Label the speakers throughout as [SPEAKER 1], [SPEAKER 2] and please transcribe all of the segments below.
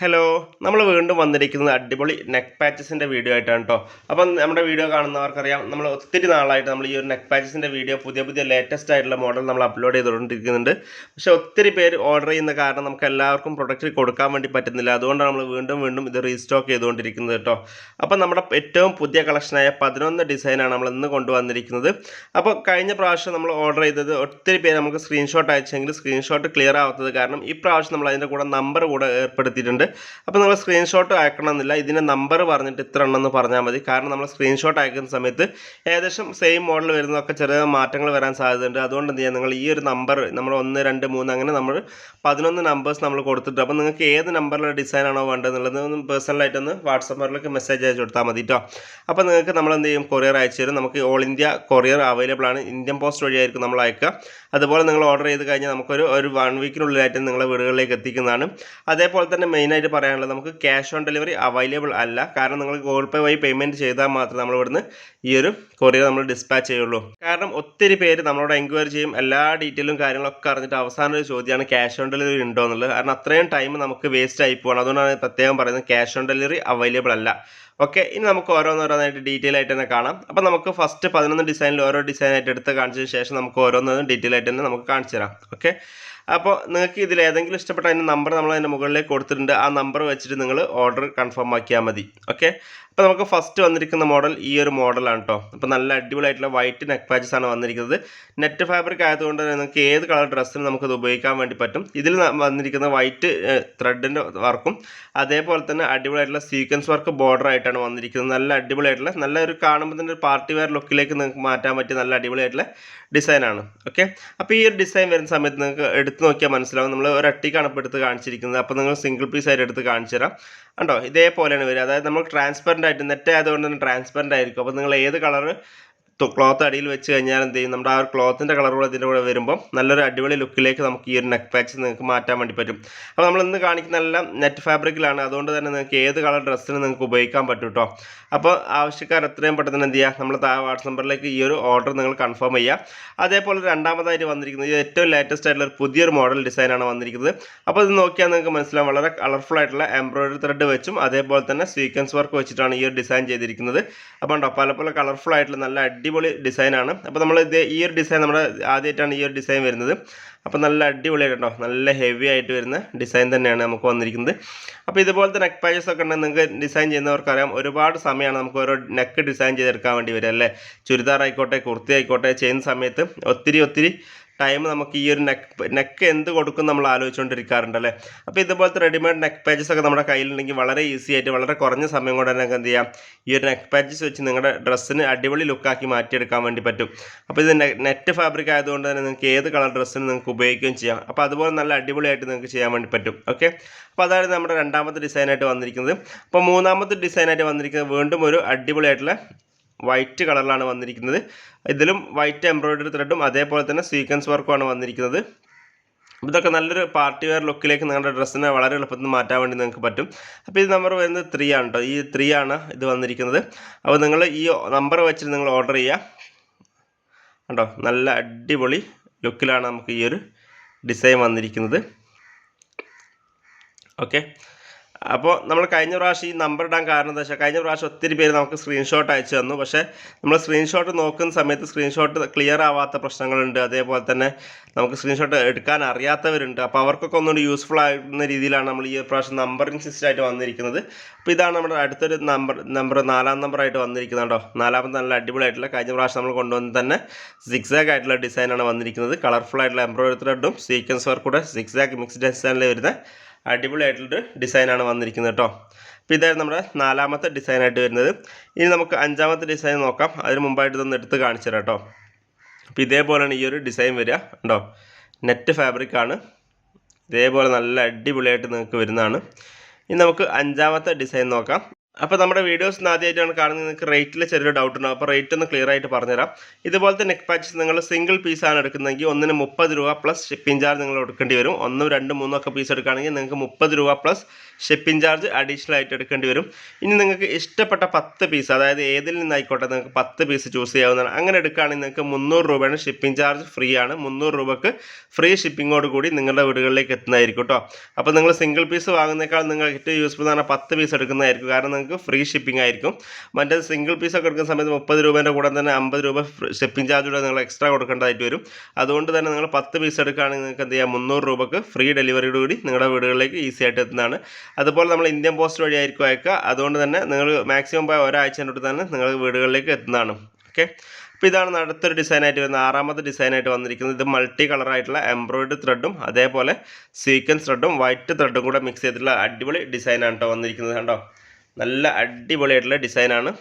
[SPEAKER 1] Hello നമ്മൾ വീണ്ടും വന്നിരിക്കുന്നത് അടിപൊളി നെക്ക് പാച്ചസിന്റെ വീഡിയോ ആയിട്ടാണ് കേട്ടോ അപ്പം നമ്മുടെ വീഡിയോ കാണുന്നവർക്കറിയാം നമ്മൾ ഒത്തിരി നാളായിട്ട് നമ്മൾ ഈ ഒരു നെക്ക് പാച്ചസിന്റെ വീഡിയോ പുതിയ പുതിയ ലേറ്റസ്റ്റ് ആയിട്ടുള്ള മോഡൽ നമ്മൾ അപ്ലോഡ് ചെയ്തുകൊണ്ടിരിക്കുന്നുണ്ട്. പക്ഷേ ഒത്തിരി പേര് ഓർഡർ ചെയ്യുന്ന കാരണം നമുക്ക് എല്ലാവർക്കും പ്രൊഡക്റ്റ് കൊടുക്കാൻ വേണ്ടി പറ്റുന്നില്ല. അതുകൊണ്ടാണ് നമ്മൾ വീണ്ടും വീണ്ടും ഇത് റീസ്റ്റോക്ക് ചെയ്തുകൊണ്ടിരിക്കുന്നത് കേട്ടോ അപ്പം നമ്മുടെ ഏറ്റവും പുതിയ കളക്ഷനായ പതിനൊന്ന് ഡിസൈനാണ് നമ്മൾ ഇന്ന് കൊണ്ടുവന്നിരിക്കുന്നത്. അപ്പോൾ കഴിഞ്ഞ പ്രാവശ്യം നമ്മൾ ഓർഡർ ചെയ്തത് ഒത്തിരി പേര് നമുക്ക് സ്ക്രീൻഷോട്ട് അയച്ചെങ്കിൽ സ്ക്രീൻഷോട്ട് ക്ലിയർ ആവാത്തത് കാരണം ഈ പ്രാവശ്യം നമ്മൾ അതിന്റെ കൂടെ നമ്പർ കൂടെ ഏർപ്പെടുത്തിയിട്ടുണ്ട്. അപ്പോൾ നമ്മൾ സ്ക്രീൻഷോട്ട് അയക്കണമെന്നില്ല. ഇതിന്റെ നമ്പർ പറഞ്ഞിട്ട് ഇത്ര എണ്ണം എന്ന് പറഞ്ഞാൽ മതി. കാരണം നമ്മൾ സ്ക്രീൻഷോട്ട് അയക്കുന്ന സമയത്ത് ഏകദേശം സെയിം മോഡൽ വരുന്നതൊക്കെ ചെറിയ മാറ്റങ്ങൾ വരാൻ സാധ്യതയുണ്ട്. അതുകൊണ്ട് എന്ത് ചെയ്യുക നിങ്ങൾ ഈ ഒരു നമ്പർ നമ്മൾ ഒന്ന് രണ്ട് മൂന്ന് അങ്ങനെ നമ്മൾ പതിനൊന്ന് നമ്പേഴ്സ് നമ്മൾ കൊടുത്തിട്ട് അപ്പോൾ നിങ്ങൾക്ക് ഏത് നമ്പറിലുള്ള ഡിസൈൻ ആണോ വേണ്ടതെന്നുള്ളത് ഒന്ന് പേഴ്സണലായിട്ടൊന്ന് വാട്സപ്പ് നമ്പറിലേക്ക് മെസ്സേജ് അയച്ചു കൊടുത്താൽ മതി കേട്ടോ അപ്പോൾ നിങ്ങൾക്ക് നമ്മൾ എന്ത് ചെയ്യും കൊറിയർ അയച്ചു തരും. നമുക്ക് ഓൾ ഇന്ത്യ കൊറിയർ അവൈലബിൾ ആണ്. ഇന്ത്യൻ പോസ്റ്റ് വഴിയായിരിക്കും നമ്മൾ അയക്കുക. അതുപോലെ നിങ്ങൾ ഓർഡർ ചെയ്ത് കഴിഞ്ഞാൽ നമുക്കൊരു ഒരു വൺ വീക്കിനുള്ളിലായിട്ട് നിങ്ങളെ വീടുകളിലേക്ക് എത്തിക്കുന്നതാണ്. അതേപോലെ തന്നെ മെയിനായിട്ട് പറയാനുള്ളത് നമുക്ക് ക്യാഷ് ഓൺ ഡെലിവറി അവൈലബിൾ അല്ല. കാരണം നിങ്ങൾ ഗൂഗിൾ പേ വഴി പേയ്മെന്റ് ചെയ്താൽ മാത്രമേ നമ്മൾ ഇവിടുന്ന് ഈ ഒരു കൊറിയർ നമ്മൾ ഡിസ്പാച്ച് ചെയ്യുള്ളൂ. കാരണം ഒത്തിരി പേര് നമ്മളോട് എൻക്വയറി ചെയ്യും എല്ലാ ഡീറ്റെയിലും കാര്യങ്ങളൊക്കെ അറിഞ്ഞിട്ട് അവസാന ഒരു ചോദ്യമാണ് ക്യാഷ് ഓൺ ഡെലിവറി ഉണ്ടോ എന്നുള്ളത്. കാരണം അത്രയും ടൈം നമുക്ക് വേസ്റ്റ് ആയി പോകണം അതുകൊണ്ടാണ് പ്രത്യേകം പറയുന്നത് ക്യാഷ് ഓൺ ഡെലിവറി അവൈലബിൾ അല്ല. ഓക്കെ ഇനി നമുക്ക് ഓരോന്നോരോന്നായിട്ട് ഡീറ്റെയിൽ ആയിട്ട് തന്നെ കാണാം. അപ്പോൾ നമുക്ക് ഫസ്റ്റ് പതിനൊന്ന് ഡിസൈനിൽ ഓരോ ഡിസൈനായിട്ട് എടുത്ത് കാണിച്ചതിന് ശേഷം നമുക്ക് ഓരോന്നും ഡീറ്റെയിൽ ആയിട്ട് തന്നെ നമുക്ക് കാണിച്ചു തരാം. ഓക്കെ അപ്പോൾ നിങ്ങൾക്ക് ഇതിൽ ഏതെങ്കിലും ഇഷ്ടപ്പെട്ട അതിന്റെ നമ്പർ നമ്മൾ അതിന്റെ മുകളിലേക്ക് കൊടുത്തിട്ടുണ്ട്. ആ നമ്പർ വെച്ചിട്ട് നിങ്ങൾ ഓർഡർ കൺഫേം ആക്കിയാൽ മതി. ഓക്കെ അപ്പോൾ നമുക്ക് ഫസ്റ്റ് വന്നിരിക്കുന്ന മോഡൽ ഈ ഒരു മോഡലാണ് കേട്ടോ അപ്പോൾ നല്ല അടിപൊളിയായിട്ടുള്ള വൈറ്റ് നെക്ക് പാച്ചസ് ആണ് വന്നിരിക്കുന്നത്. നെറ്റ് ഫാബ്രിക് ആയതുകൊണ്ട് നിങ്ങൾക്ക് ഏത് കളർ ഡ്രസ്സിനും നമുക്കത് ഉപയോഗിക്കാൻ വേണ്ടി പറ്റും. ഇതിൽ വന്നിരിക്കുന്ന വൈറ്റ് ത്രെഡിന്റെ വർക്കും അതേപോലെ തന്നെ അടിപൊളിയായിട്ടുള്ള സീക്വൻസ് വർക്ക് ബോർഡർ ആയിട്ടാണ് വന്നിരിക്കുന്നത്. നല്ല അടിപൊളിയായിട്ടുള്ള നല്ല ഒരു കാണുമ്പോൾ തന്നെ ഒരു പാർട്ടി വെയർ ലുക്കിലേക്ക് നിങ്ങൾക്ക് മാറ്റാൻ പറ്റിയ നല്ല അടിപൊളിയായിട്ടുള്ള ഡിസൈനാണ് ഓക്കെ അപ്പോൾ ഈ ഒരു ഡിസൈൻ വരുന്ന സമയത്ത് നിങ്ങൾക്ക് എടുത്ത് നോക്കിയാൽ മനസ്സിലാവും. നമ്മൾ ഒരു അട്ടിക്കാണ് ഇപ്പോൾ എടുത്ത് കാണിച്ചിരിക്കുന്നത്. അപ്പോൾ നിങ്ങൾ സിംഗിൾ പീസ് ആയിട്ട് എടുത്ത് കാണിച്ചു തരാം. കണ്ടോ? ഇതേപോലെയാണ് വരിക. അതായത് നമ്മൾ ട്രാൻസ്പെറന്റ് ആയിട്ട് നെറ്റ് ആയതുകൊണ്ട് തന്നെ ട്രാൻസ്പെറന്റ് ആയിരിക്കും. അപ്പോൾ നിങ്ങൾ ഏത് കളർ ക്ലോത്ത് അടിയിൽ വെച്ച് കഴിഞ്ഞാൽ എന്ത് ചെയ്യും? നമ്മുടെ ആ ഒരു ക്ലോത്തിന്റെ കളർ കൂടെ ഇതിന്റെ കൂടെ വരുമ്പോൾ നല്ലൊരു അടിപൊളി ലുക്കിലേക്ക് നമുക്ക് ഈ ഒരു നെക്ക് പാച്ച് നിങ്ങൾക്ക് മാറ്റാൻ വേണ്ടി പറ്റും. അപ്പോൾ നമ്മൾ ഇന്ന് കാണിക്കുന്ന എല്ലാം നെറ്റ് ഫാബ്രിക്കിലാണ് അതുകൊണ്ട് തന്നെ നിങ്ങൾക്ക് ഏത് കളർ ഡ്രസ്സിന് നിങ്ങൾക്ക് ഉപയോഗിക്കാൻ പറ്റും കേട്ടോ അപ്പോൾ ആവശ്യക്കാർ എത്രയും പെട്ടെന്ന് എന്ത് ചെയ്യുക? നമ്മൾ താഴെ വാട്സ് നമ്പറിലേക്ക് ഈ ഒരു ഓർഡർ നിങ്ങൾ കൺഫേം ചെയ്യുക. അതേപോലെ രണ്ടാമതായിട്ട് വന്നിരിക്കുന്നത് ഇത് ഏറ്റവും ലേറ്റസ്റ്റ് ആയിട്ടുള്ള ഒരു പുതിയൊരു മോഡൽ ഡിസൈനാണ് വന്നിരിക്കുന്നത്. അപ്പോൾ ഇത് നോക്കിയാൽ നിങ്ങൾക്ക് മനസ്സിലാവും. വളരെ കളർഫുൾ ആയിട്ടുള്ള എംബ്രോയിഡറി ത്രെഡ് വെച്ചും അതേപോലെ തന്നെ സീക്വൻസ് വർക്ക് വെച്ചിട്ടാണ് ഈ ഒരു ഡിസൈൻ ചെയ്തിരിക്കുന്നത്. അപ്പോൾ ഉണ്ടോ പല പല കളർഫുൾ ആയിട്ടുള്ള നല്ല അടിപൊളി ഡിസൈനാണ് അപ്പോൾ നമ്മൾ ഇത് ഈ ഒരു ഡിസൈൻ നമ്മുടെ ആദ്യമായിട്ടാണ് ഈ ഒരു ഡിസൈൻ വരുന്നത്. അപ്പോൾ നല്ല അടിപൊളിയായിട്ട് കേട്ടോ നല്ല ഹെവി ആയിട്ട് വരുന്ന ഡിസൈൻ തന്നെയാണ് നമുക്ക് വന്നിരിക്കുന്നത്. അപ്പോൾ ഇതുപോലത്തെ നെക്ക് പാച്ചസ് ഒക്കെ ഉണ്ടെങ്കിൽ നിങ്ങൾക്ക് ഡിസൈൻ ചെയ്യുന്നവർക്കറിയാം. ഒരുപാട് സമയമാണ് നമുക്ക് ഓരോ നെക്ക് ഡിസൈൻ ചെയ്തെടുക്കാൻ വേണ്ടി വരിക അല്ലേ? ചുരിദാർ ആയിക്കോട്ടെ കുർത്തി ആയിക്കോട്ടെ ചെയ്യുന്ന സമയത്ത് ഒത്തിരി ഒത്തിരി ടൈം നമുക്ക് ഈ ഒരു നെക്ക് നെക്ക് എന്ത് കൊടുക്കും നമ്മൾ ആലോചിച്ചുകൊണ്ടിരിക്കാറുണ്ട് അല്ലേ അപ്പോൾ ഇതുപോലത്തെ റെഡിമെയ്ഡ് നെക്ക് പാച്ചസ് ഒക്കെ നമ്മുടെ കയ്യിലുണ്ടെങ്കിൽ വളരെ ഈസി ആയിട്ട് വളരെ കുറഞ്ഞ സമയം കൊണ്ട് തന്നെ എന്ത് ചെയ്യാം? ഈ ഒരു നെക്ക് പാച്ചസ് വെച്ച് നിങ്ങളുടെ ഡ്രസ്സിന് അടിപൊളി ലുക്കാക്കി മാറ്റിയെടുക്കാൻ വേണ്ടി പറ്റും. അപ്പോൾ ഇത് നെറ്റ് ഫാബ്രിക് ആയതുകൊണ്ട് തന്നെ നിങ്ങൾക്ക് ഏത് കളർ ഡ്രസ്സിന് നിങ്ങൾക്ക് ഉപയോഗിക്കുകയും ചെയ്യാം. അപ്പോൾ അതുപോലെ നല്ല അടിപൊളിയായിട്ട് നിങ്ങൾക്ക് ചെയ്യാൻ വേണ്ടി പറ്റും. ഓക്കെ അപ്പോൾ അതാണ് നമ്മുടെ രണ്ടാമത്തെ ഡിസൈനായിട്ട് വന്നിരിക്കുന്നത്. അപ്പോൾ മൂന്നാമത്തെ ഡിസൈനായിട്ട് വന്നിരിക്കുന്നത് വീണ്ടും ഒരു അടിപൊളിയായിട്ടുള്ള വൈറ്റ് കളറിലാണ് വന്നിരിക്കുന്നത്. ഇതിലും വൈറ്റ് എംബ്രോയിഡറി ത്രെഡും അതേപോലെ തന്നെ സീക്വൻസ് വർക്കുമാണ് വന്നിരിക്കുന്നത്. ഇതൊക്കെ നല്ലൊരു പാർട്ടി വെയർ ലുക്കിലേക്ക് നിങ്ങളുടെ ഡ്രസ്സിനെ വളരെ എളുപ്പത്തിൽ മാറ്റാൻ വേണ്ടി നിങ്ങൾക്ക് പറ്റും. അപ്പോൾ ഇത് നമ്പർ വരുന്നത് ത്രീ ആണ് കേട്ടോ ഈ ത്രീ ആണ് ഇത് വന്നിരിക്കുന്നത്. അപ്പോൾ നിങ്ങൾ ഈ നമ്പർ വെച്ചിട്ട് നിങ്ങൾ ഓർഡർ ചെയ്യുക. കണ്ടോ? നല്ല അടിപൊളി ലുക്കിലാണ് നമുക്ക് ഈ ഒരു ഡിസൈൻ വന്നിരിക്കുന്നത്. ഓക്കെ അപ്പോൾ നമ്മൾ കഴിഞ്ഞ പ്രാവശ്യം ഈ നമ്പർ ഇടാൻ കാരണം എന്താ വെച്ചാൽ കഴിഞ്ഞ പ്രാവശ്യം ഒത്തിരി പേര് നമുക്ക് സ്ക്രീൻഷോട്ട് അയച്ചു തന്നു. പക്ഷേ നമ്മൾ സ്ക്രീൻഷോട്ട് നോക്കുന്ന സമയത്ത് സ്ക്രീൻഷോട്ട് ക്ലിയർ ആവാത്ത പ്രശ്നങ്ങളുണ്ട്. അതേപോലെ തന്നെ നമുക്ക് സ്ക്രീൻഷോട്ട് എടുക്കാൻ അറിയാത്തവരുണ്ട്. അപ്പോൾ അവർക്കൊക്കെ ഒന്നുകൂടി യൂസ്ഫുൾ ആകുന്ന രീതിയിലാണ് നമ്മൾ ഈ പ്രാവശ്യം നമ്പറിംഗ് സിസ്റ്റം ആയിട്ട് വന്നിരിക്കുന്നത്. അപ്പോൾ ഇതാണ് നമ്മുടെ അടുത്തൊരു നമ്പർ നമ്പർ നാലാം നമ്പറായിട്ട് വന്നിരിക്കുന്നത് കേട്ടോ. നാലാമത്തെ നല്ല അടിപൊളിയായിട്ടുള്ള കഴിഞ്ഞ പ്രാവശ്യം നമ്മൾ കൊണ്ടുവന്ന് തന്നെ സിക്സാഗ് ആയിട്ടുള്ള ഡിസൈനാണ് വന്നിരിക്കുന്നത്. കളർഫുൾ ആയിട്ടുള്ള എംബ്രോയിഡറി ത്രെഡും സീക്വൻസ് വർക്കൂടെ സിക്സാഗ് മിക്സ് ഡിസൈനിൽ വരുന്ന അടിപൊളിയായിട്ടുള്ളൊരു ഡിസൈനാണ് വന്നിരിക്കുന്നത് കേട്ടോ. അപ്പോൾ ഇതായിരുന്നു നമ്മുടെ നാലാമത്തെ ഡിസൈനായിട്ട് വരുന്നത്. ഇനി നമുക്ക് അഞ്ചാമത്തെ ഡിസൈൻ നോക്കാം. അതിന് മുമ്പായിട്ട് ഇതൊന്ന് എടുത്ത് കാണിച്ചു തരാം കേട്ടോ. ഇതേപോലെയാണ് ഈ ഒരു ഡിസൈൻ വരിക ഉണ്ടോ നെറ്റ് ഫാബ്രിക് ആണ്. ഇതേപോലെ നല്ല അടിപൊളിയായിട്ട് നിങ്ങൾക്ക് വരുന്നതാണ്. ഇനി നമുക്ക് അഞ്ചാമത്തെ ഡിസൈൻ നോക്കാം. അപ്പോൾ നമ്മുടെ വീഡിയോസ് ആദ്യമായിട്ടാണ് കാണുന്നത്. നിങ്ങൾക്ക് റേറ്റിൽ ചെറിയൊരു ഡൗട്ട് ഉണ്ടാവും. അപ്പോൾ റേറ്റ് ഒന്ന് ക്ലിയർ ആയിട്ട് പറഞ്ഞുതരാം. ഇതുപോലത്തെ നെക്ക് പാച്ചസ് നിങ്ങൾ സിംഗിൾ പീസാണ് എടുക്കുന്നതെങ്കിൽ ഒന്നിന് മുപ്പത് രൂപ പ്ലസ് ഷിപ്പിംഗ് ചാർജ് നിങ്ങൾ എടുക്കേണ്ടി വരും. ഒന്നും രണ്ടും മൂന്നും ഒക്കെ പീസ് എടുക്കുകയാണെങ്കിൽ നിങ്ങൾക്ക് മുപ്പത് രൂപ പ്ലസ് ഷിപ്പിംഗ് ചാർജ് അഡീഷണൽ ആയിട്ട് എടുക്കേണ്ടി വരും. ഇനി നിങ്ങൾക്ക് ഇഷ്ടപ്പെട്ട പത്ത് പീസ് അതായത് ഏതിൽ നിന്നായിക്കോട്ടെ നിങ്ങൾക്ക് പത്ത് പീസ് ചൂസ് ചെയ്യാവുന്നതാണ്. അങ്ങനെ എടുക്കുകയാണെങ്കിൽ നിങ്ങൾക്ക് മുന്നൂറ് രൂപയാണ് ഷിപ്പിംഗ് ചാർജ് ഫ്രീ ആണ്. മുന്നൂറ് രൂപക്ക് ഫ്രീ ഷിപ്പിങ്ങോട് കൂടി നിങ്ങളുടെ വീടുകളിലേക്ക് എത്തുന്നതായിരിക്കും കേട്ടോ. അപ്പോൾ നിങ്ങൾ സിംഗിൾ പീസ് വാങ്ങുന്നേക്കാൾ നിങ്ങൾ ഏറ്റവും യൂസ്ഫുൾ എന്ന് പറഞ്ഞാൽ പത്ത് പീസ് എടുക്കുന്നതായിരിക്കും. കാരണം നിങ്ങൾക്ക് ഫ്രീ ഷിപ്പിംഗ് ആയിരിക്കും. മറ്റേ സിംഗിൾ പീസ് ഒക്കെ എടുക്കുന്ന സമയത്ത് മുപ്പത് രൂപേന്റെ കൂടെ തന്നെ അമ്പത് രൂപ ഷിപ്പിംഗ് ചാർജ് കൂടെ നിങ്ങൾ എക്സ്ട്രാ കൊടുക്കേണ്ടതായിട്ട് വരും. അതുകൊണ്ട് തന്നെ നിങ്ങൾ പത്ത് പീസ് എടുക്കുകയാണെങ്കിൽ നിങ്ങൾക്ക് എന്ത് ചെയ്യാം? മുന്നൂറ് രൂപക്ക് ഫ്രീ ഡെലിവറിയോട് കൂടി നിങ്ങളുടെ വീടുകളിലേക്ക് ഈസി ആയിട്ട് എത്തുന്നതാണ്. അതുപോലെ നമ്മൾ ഇന്ത്യൻ പോസ്റ്റ് വഴി ആയിരിക്കും അയക്കുക. അതുകൊണ്ട് തന്നെ നിങ്ങൾ മാക്സിമം പോയ ഒരാഴ്ച തന്നെ നിങ്ങൾ വീടുകളിലേക്ക് എത്തുന്നതാണ്. ഓക്കെ അപ്പോൾ ഇതാണ് അടുത്തൊരു ഡിസൈനായിട്ട് വരുന്ന ആറാമത്തെ ഡിസൈനായിട്ട് വന്നിരിക്കുന്നത്. ഇത് മൾട്ടി കളറായിട്ടുള്ള എംബ്രോയിഡറി ത്രെഡും അതേപോലെ സീക്വൻസ് ത്രെഡും വൈറ്റ് ത്രെഡും കൂടെ മിക്സ് ചെയ്തിട്ടുള്ള അടിപൊളി ഡിസൈനാണ് കേട്ടോ വന്നിരിക്കുന്നത് കണ്ടോ? നല്ല അടിപൊളിയായിട്ടുള്ള ഡിസൈനാണ്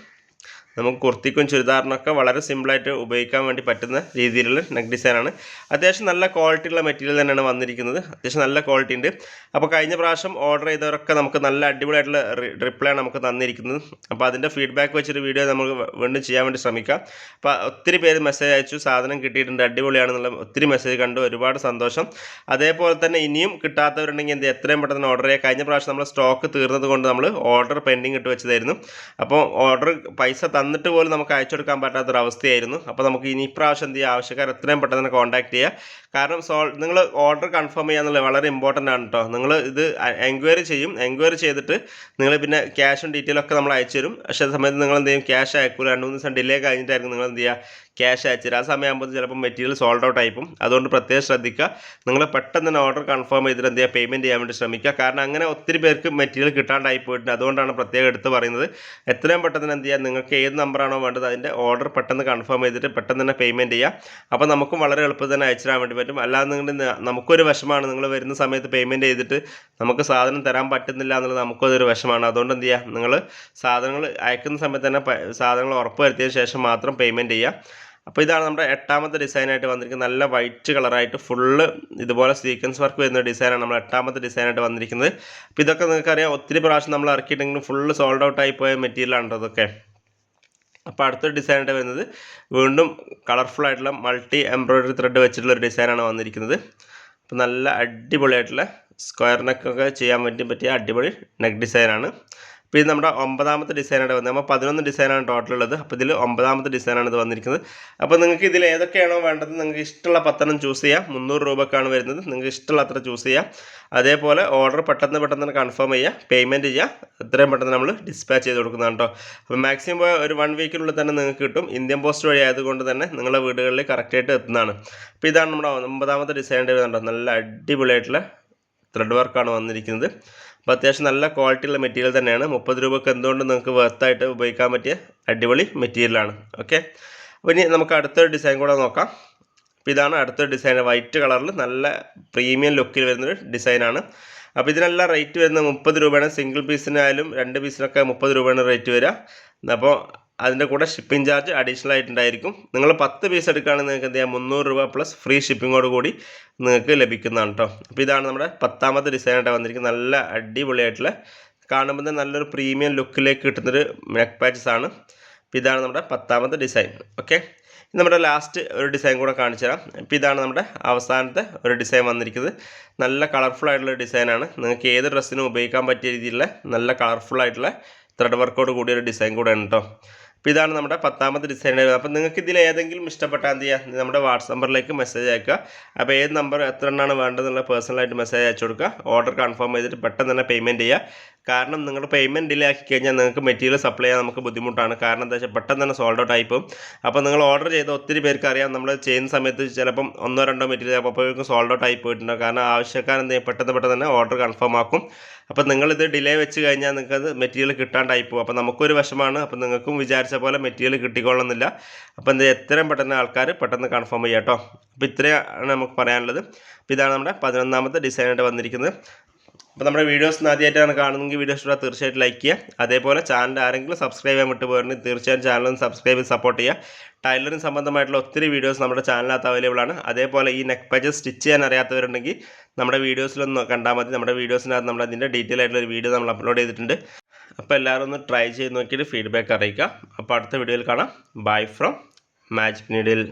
[SPEAKER 1] നമുക്ക് കുർത്തിക്കും ചുരിദാറിനൊക്കെ വളരെ സിമ്പിളായിട്ട് ഉപയോഗിക്കാൻ വേണ്ടി പറ്റുന്ന രീതിയിലുള്ള നെക്ക് ഡിസൈനാണ്. അത്യാവശ്യം നല്ല ക്വാളിറ്റിയുള്ള മെറ്റീരിയൽ തന്നെയാണ് വന്നിരിക്കുന്നത്. അത്യാവശ്യം നല്ല ക്വാളിറ്റി ഉണ്ട്. അപ്പോൾ കഴിഞ്ഞ പ്രാവശ്യം ഓർഡർ ചെയ്തവരൊക്കെ നമുക്ക് നല്ല അടിപൊളിയായിട്ടുള്ള റിപ്ലൈ നമുക്ക് തന്നിരിക്കുന്നത്. അപ്പോൾ അതിന്റെ ഫീഡ്ബാക്ക് വെച്ചൊരു വീഡിയോ നമുക്ക് വീണ്ടും ചെയ്യാൻ വേണ്ടി ശ്രമിക്കാം. അപ്പോൾ ഒത്തിരി പേര് മെസ്സേജ് അയച്ചു സാധനം കിട്ടിയിട്ടുണ്ട് അടിപൊളിയാണെന്നുള്ള ഒത്തിരി മെസ്സേജ് കണ്ടു ഒരുപാട് സന്തോഷം. അതേപോലെ തന്നെ ഇനിയും കിട്ടാത്തവരുണ്ടെങ്കിൽ എന്ത് എത്രയും പെട്ടെന്ന് ഓർഡർ ചെയ്യുക കഴിഞ്ഞ പ്രാവശ്യം നമ്മൾ സ്റ്റോക്ക് തീർന്നത് കൊണ്ട് നമ്മൾ ഓർഡർ പെൻഡിങ് ഇട്ട് വെച്ചതായിരുന്നു. അപ്പോൾ ഓർഡർ പൈസ തന്നിട്ട് പോലും നമുക്ക് അയച്ചു കൊടുക്കാൻ പറ്റാത്തൊരവസ്ഥയായിരുന്നു അപ്പോൾ നമുക്ക് ഇനി ഇപ്രാവശ്യം എന്ത് ചെയ്യുക ആവശ്യക്കാർ എത്രയും പെട്ടെന്ന് തന്നെ കോൺടാക്ട് ചെയ്യുക കാരണം സോൾ നിങ്ങൾ ഓർഡർ കൺഫേം ചെയ്യുക എന്നുള്ളത് വളരെ ഇമ്പോർട്ടന്റ് ആണ് കേട്ടോ നിങ്ങൾ ഇത് എൻക്വയറി ചെയ്യും. എൻക്വയറി ചെയ്തിട്ട് നിങ്ങൾ പിന്നെ ക്യാഷും ഡീറ്റെയിലും ഒക്കെ നമ്മൾ അയച്ചു തരും. പക്ഷേ സമയത്ത് നിങ്ങൾ എന്ത് ചെയ്യും? ക്യാഷ് അയക്കൂല. രണ്ട് മൂന്ന് ദിവസം ഡിലേ കഴിഞ്ഞിട്ടായിരിക്കും നിങ്ങൾ എന്ത് ചെയ്യുക? ക്യാഷ് അയച്ചു തരും. ആ സമയമാകുമ്പോൾ ചിലപ്പോൾ മെറ്റീരിയൽ സോൾഡ് ഔട്ട് ആയിപ്പോൾ അതുകൊണ്ട് പ്രത്യേകം ശ്രദ്ധിക്കുക. നിങ്ങൾ പെട്ടെന്ന് തന്നെ ഓർഡർ കൺഫേം ചെയ്തിട്ട് എന്ത് ചെയ്യുക? പേയ്മെന്റ് ചെയ്യാൻ വേണ്ടി ശ്രമിക്കുക. കാരണം അങ്ങനെ ഒത്തിരി പേർക്ക് മെറ്റീരിയൽ കിട്ടാണ്ടായി പോയിട്ടുണ്ട്. അതുകൊണ്ടാണ് പ്രത്യേകം എടുത്ത് പറയുന്നത്. എത്രയും പെട്ടെന്ന് എന്ത് ചെയ്യുക? നിങ്ങൾക്ക് ഏത് നമ്പറാണോ വേണ്ടത് അതിന്റെ ഓർഡർ പെട്ടെന്ന് കൺഫേം ചെയ്തിട്ട് പെട്ടെന്ന് തന്നെ പേയ്മെന്റ് ചെയ്യുക അപ്പോൾ നമുക്കും വളരെ എളുപ്പത്തിൽ തന്നെ അയച്ചു തരാൻ വേണ്ടി പറ്റും. അല്ലാതെ നിങ്ങളുടെ നമുക്കൊരു വിഷമാണ് നിങ്ങൾ വരുന്ന സമയത്ത് പേയ്മെന്റ് ചെയ്തിട്ട് നമുക്ക് സാധനം തരാൻ പറ്റുന്നില്ല എന്നുള്ളത് നമുക്കതൊരു വിഷമാണ് അതുകൊണ്ട് എന്ത് ചെയ്യുക നിങ്ങൾ സാധനങ്ങൾ അയക്കുന്ന സമയത്ത് തന്നെ സാധനങ്ങൾ ഉറപ്പ് വരുത്തിയതിന് ശേഷം മാത്രം പേയ്മെന്റ് ചെയ്യുക അപ്പോൾ ഇതാണ് നമ്മുടെ എട്ടാമത്തെ ഡിസൈനായിട്ട് വന്നിരിക്കുന്നത്. നല്ല വൈറ്റ് കളറായിട്ട് ഫുള്ള് ഇതുപോലെ സീക്വൻസ് വർക്ക് വരുന്ന ഡിസൈനാണ് നമ്മൾ എട്ടാമത്തെ ഡിസൈനായിട്ട് വന്നിരിക്കുന്നത്. അപ്പോൾ ഇതൊക്കെ നിങ്ങൾക്കറിയാം. ഒത്തിരി പ്രാവശ്യം നമ്മൾ ഇറക്കിയിട്ടുണ്ടെങ്കിലും ഫുള്ള് സോൾഡ് ഔട്ട് ആയി പോയ മെറ്റീരിയലാണ് ഇതൊക്കെ. അപ്പോൾ അടുത്തൊരു ഡിസൈനായിട്ട് വരുന്നത് വീണ്ടും കളർഫുൾ ആയിട്ടുള്ള മൾട്ടി എംബ്രോയിഡറി ത്രെഡ് വെച്ചിട്ടുള്ള ഒരു ഡിസൈനാണ് വന്നിരിക്കുന്നത്. അപ്പോൾ നല്ല അടിപൊളിയായിട്ടുള്ള സ്ക്വയർ നെക്കൊക്കെ ചെയ്യാൻ വേണ്ടി പറ്റിയ അടിപൊളി നെക്ക് ഡിസൈനാണ് ഇത് നമ്മുടെ ഒമ്പതാമത്തെ ഡിസൈനാണ് വന്നത്. നമ്മൾ പതിനൊന്ന് ഡിസൈനാണ് ടോട്ടൽ ഉള്ളത്. അപ്പോൾ ഇതിൽ ഒമ്പതാമത്തെ ഡിസൈനാണ് ഇത് വന്നിരിക്കുന്നത്. അപ്പോൾ നിങ്ങൾക്ക് ഇതിൽ ഏതൊക്കെയാണോ വേണ്ടത് നിങ്ങൾക്ക് ഇഷ്ടമുള്ള പത്തെണ്ണം ചൂസ് ചെയ്യാം. മുന്നൂറ് രൂപക്കാണ് വരുന്നത്. നിങ്ങൾക്ക് ഇഷ്ടമുള്ള അത്ര ചൂസ് ചെയ്യാം. അതേപോലെ ഓർഡർ പെട്ടെന്ന് പെട്ടെന്ന് തന്നെ കൺഫേം ചെയ്യുക. പേയ്മെന്റ് ചെയ്യുക. എത്രയും പെട്ടെന്ന് നമ്മൾ ഡിസ്പാച്ച് ചെയ്ത് കൊടുക്കുന്നതാണ് കേട്ടോ അപ്പോൾ മാക്സിമം ഒരു വൺ വീക്കിനുള്ളിൽ തന്നെ നിങ്ങൾക്ക് കിട്ടും. ഇന്ത്യൻ പോസ്റ്റ് വഴി ആയതുകൊണ്ട് തന്നെ നിങ്ങളുടെ വീടുകളിൽ കറക്റ്റായിട്ട് എത്തുന്നതാണ്. അപ്പോൾ ഇതാണ് നമ്മുടെ ഒമ്പതാമത്തെ ഡിസൈന്റെ വരുന്നുണ്ടോ നല്ല അടിപൊളിയായിട്ടുള്ള ത്രെഡ് വർക്കാണ് വന്നിരിക്കുന്നത്. അപ്പോൾ അത്യാവശ്യം നല്ല ക്വാളിറ്റിയുള്ള മെറ്റീരിയൽ തന്നെയാണ്. മുപ്പത് രൂപക്ക് എന്തുകൊണ്ട് നിങ്ങൾക്ക് വർത്തായിട്ട് ഉപയോഗിക്കാൻ പറ്റിയ അടിപൊളി മെറ്റീരിയലാണ് ഓക്കെ അപ്പോൾ ഇനി നമുക്ക് അടുത്തൊരു ഡിസൈൻ കൂടെ നോക്കാം. അപ്പോൾ ഇതാണ് അടുത്തൊരു ഡിസൈൻ വൈറ്റ് കളറിൽ നല്ല പ്രീമിയം ലുക്കിൽ വരുന്നൊരു ഡിസൈനാണ് അപ്പോൾ ഇതിനെല്ലാം റേറ്റ് വരുന്നത് മുപ്പത് രൂപയാണ്. സിംഗിൾ പീസിനായാലും രണ്ട് പീസിനൊക്കെ മുപ്പത് രൂപയാണ് റേറ്റ് വരിക. അപ്പോൾ അതിന്റെ കൂടെ ഷിപ്പിംഗ് ചാർജ് അഡീഷണൽ ആയിട്ടുണ്ടായിരിക്കും. നിങ്ങൾ പത്ത് പീസ് എടുക്കുകയാണെങ്കിൽ നിങ്ങൾക്ക് എന്ത് ചെയ്യാം? മുന്നൂറ് രൂപ പ്ലസ് ഫ്രീ ഷിപ്പിങ്ങോട് കൂടി നിങ്ങൾക്ക് ലഭിക്കുന്നതാണ് കേട്ടോ അപ്പോൾ ഇതാണ് നമ്മുടെ പത്താമത്തെ ഡിസൈനായിട്ട് വന്നിരിക്കുന്നത്. നല്ല അടിപൊളിയായിട്ടുള്ള കാണുമ്പോൾ തന്നെ നല്ലൊരു പ്രീമിയം ലുക്കിലേക്ക് കിട്ടുന്നൊരു നെക്ക് പാച്ചസ് ആണ്. അപ്പോൾ ഇതാണ് നമ്മുടെ പത്താമത്തെ ഡിസൈൻ ഓക്കെ നമ്മുടെ ലാസ്റ്റ് ഒരു ഡിസൈൻ കൂടെ കാണിച്ചു തരാം. ഇപ്പോൾ ഇതാണ് നമ്മുടെ അവസാനത്തെ ഒരു ഡിസൈൻ വന്നിരിക്കുന്നത്. നല്ല കളർഫുൾ ആയിട്ടുള്ള ഡിസൈനാണ് നിങ്ങൾക്ക് ഏത് ഡ്രസ്സിനും ഉപയോഗിക്കാൻ പറ്റിയ രീതിയിലുള്ള നല്ല കളർഫുൾ ആയിട്ടുള്ള ത്രെഡ് വർക്കോട് കൂടിയ ഒരു ഡിസൈൻ കൂടെയാണ് കേട്ടോ അപ്പോൾ ഇതാണ് നമ്മുടെ പത്താമത്തെ ഡിസൈൻ അപ്പോൾ നിങ്ങൾക്ക് ഇതിൽ ഏതെങ്കിലും ഇഷ്ടപ്പെട്ടാൽ എന്ത് ചെയ്യുക നമ്മുടെ വാട്സപ്പ് നമ്പറിലേക്ക് മെസ്സേജ് അയക്കുക. അപ്പോൾ ഏത് നമ്പർ എത്ര എണ്ണമാണ് വേണ്ടതെന്നുള്ള പേഴ്സണലായിട്ട് മെസ്സേജ് അയച്ചു കൊടുക്കുക. ഓർഡർ കൺഫേം ചെയ്തിട്ട് പെട്ടെന്ന് തന്നെ പേയ്മെന്റ് ചെയ്യുക. കാരണം നിങ്ങൾ പേയ്മെന്റ് ഡിലേ ആക്കി കഴിഞ്ഞാൽ നിങ്ങൾക്ക് മെറ്റീരിയൽ സപ്ലൈ ചെയ്യാൻ നമുക്ക് ബുദ്ധിമുട്ടാണ്. കാരണം എന്താ വെച്ചാൽ പെട്ടെന്ന് തന്നെ സോൾഡ് ഔട്ട് ആയിപ്പോവും. അപ്പോൾ നിങ്ങൾ ഓർഡർ ചെയ്ത ഒത്തിരി പേർക്ക് അറിയാം. നമ്മൾ ചെയ്യുന്ന സമയത്ത് ചിലപ്പം ഒന്നോ രണ്ടോ മെറ്റീരിയൽ അപ്പോഴേക്കും സോൾഡ് ഔട്ട് ആയി പോയിട്ടുണ്ടാവും. കാരണം ആവശ്യക്കാർ എന്ത് പെട്ടെന്ന് പെട്ടെന്ന് തന്നെ ഓർഡർ കൺഫേം ആക്കും. അപ്പോൾ നിങ്ങളിത് ഡിലേ വെച്ച് കഴിഞ്ഞാൽ നിങ്ങൾക്ക് മെറ്റീരിയൽ കിട്ടാണ്ടായി പോകും അപ്പോൾ നമുക്കൊരു വിഷമാണ്. അപ്പോൾ നിങ്ങൾക്കും വിചാരിച്ച പോലെ മെറ്റീരിയൽ കിട്ടിക്കൊള്ളുന്നില്ല. അപ്പോൾ എന്താ എത്രയും പെട്ടെന്ന് ആൾക്കാർ പെട്ടെന്ന് കൺഫേം ചെയ്യാം കേട്ടോ അപ്പോൾ ഇത്രയാണ് നമുക്ക് പറയാനുള്ളത്. അപ്പോൾ ഇതാണ് നമ്മുടെ പതിനൊന്നാമത്തെ ഡിസൈനായിട്ട് വന്നിരിക്കുന്നത്. അപ്പോൾ നമ്മുടെ വീഡിയോസ് ആദ്യമായിട്ടാണ് കാണുന്നതെങ്കിൽ വീഡിയോ ഇഷ്ടം തീർച്ചയായിട്ടും ലൈക്ക് ചെയ്യുക. അതേപോലെ ചാനൽ ആരെങ്കിലും സബ്സ്ക്രൈബ് ചെയ്യാൻ വിട്ടു പോയിട്ടുണ്ടെങ്കിൽ തീർച്ചയായും ചാനലും സബ്സ്ക്രൈബ് ചെയ്ത് സപ്പോർട്ട് ചെയ്യുക. ടൈലറിന് സംബന്ധമായിട്ടുള്ള ഒത്തിരി വീഡിയോസ് നമ്മുടെ ചാനലിനകത്ത് അവൈലബിൾ ആണ്. അതേപോലെ ഈ നെക്ക് പേജ് സ്റ്റിച്ച് ചെയ്യാൻ അറിയാത്തവരുണ്ടെങ്കിൽ നമ്മുടെ വീഡിയോസിലൊന്ന് കണ്ടാൽ മതി. നമ്മുടെ വീഡിയോസിനകത്ത് നമ്മൾ അതിന്റെ ഡീറ്റെയിൽ ആയിട്ടുള്ള ഒരു വീഡിയോ നമ്മൾ അപ്ലോഡ് ചെയ്തിട്ടുണ്ട്. അപ്പോൾ എല്ലാവരും ഒന്ന് ട്രൈ ചെയ്ത് നോക്കിയിട്ട് ഫീഡ്ബാക്ക് അറിയിക്കുക. അപ്പോൾ അടുത്ത വീഡിയോയിൽ കാണാം. Bye from magic needle